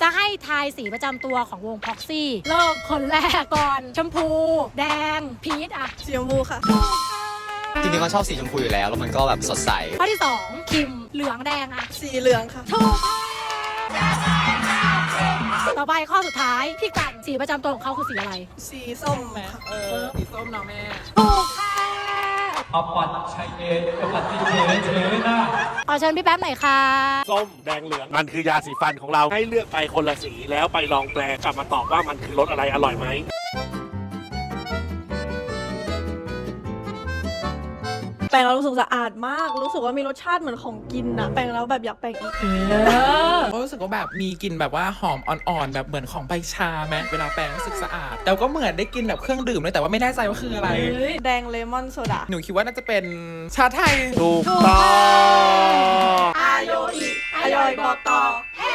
จะให้ทายสีประจำตัวของวงพ็อกซี่เริ่มคนแรกก่อน ชมพู แดง พีชอะสีชมพูค่ะ จริงๆก็ชอบสีชมพูอยู่แล้ว แล้วมันก็แบบสดใส ข้อที่2คิมเหลืองแดงอะสีเหลืองค่ะ ถูกต่อไปข้อสุดท้าย พี่กันสีประจำตัวของเขาคือสีอะไรสีส้มค่ะ เออสีส้มเนาะแม่ ถูกค่ะ อปัตชัยเยอปัตติเยเฉยนะขอ เชิญพี่แป๊บหน่อยค่ะ ส้มแดงเหลืองมันคือยาสีฟันของเราให้เลือกไปคนละสีแล้วไปลองแปลกลับมาตอบว่ามันคือรสอะไรอร่อยไหมแปรงแล้วรู้สึกสะอาดมาก รู้สึกว่ามีรสชาติเหมือนของกินอะแปรงแล้วแบบอยากแปรงอีก ก็รู้สึกว่าแบบมีกลิ่นแบบว่าหอมอ่อนๆแบบเหมือนของใบชาไหมเวลาแปรงรู้สึกสะอาด แต่ก็เหมือนได้กินแบบเครื่องดื่มเลยแต่ว่าไม่แน่ใจว่าคืออะไร แดงเลมอนโซดา หนูคิดว่าน่าจะเป็นชาไทย ถูกต้อง bottle. Hey!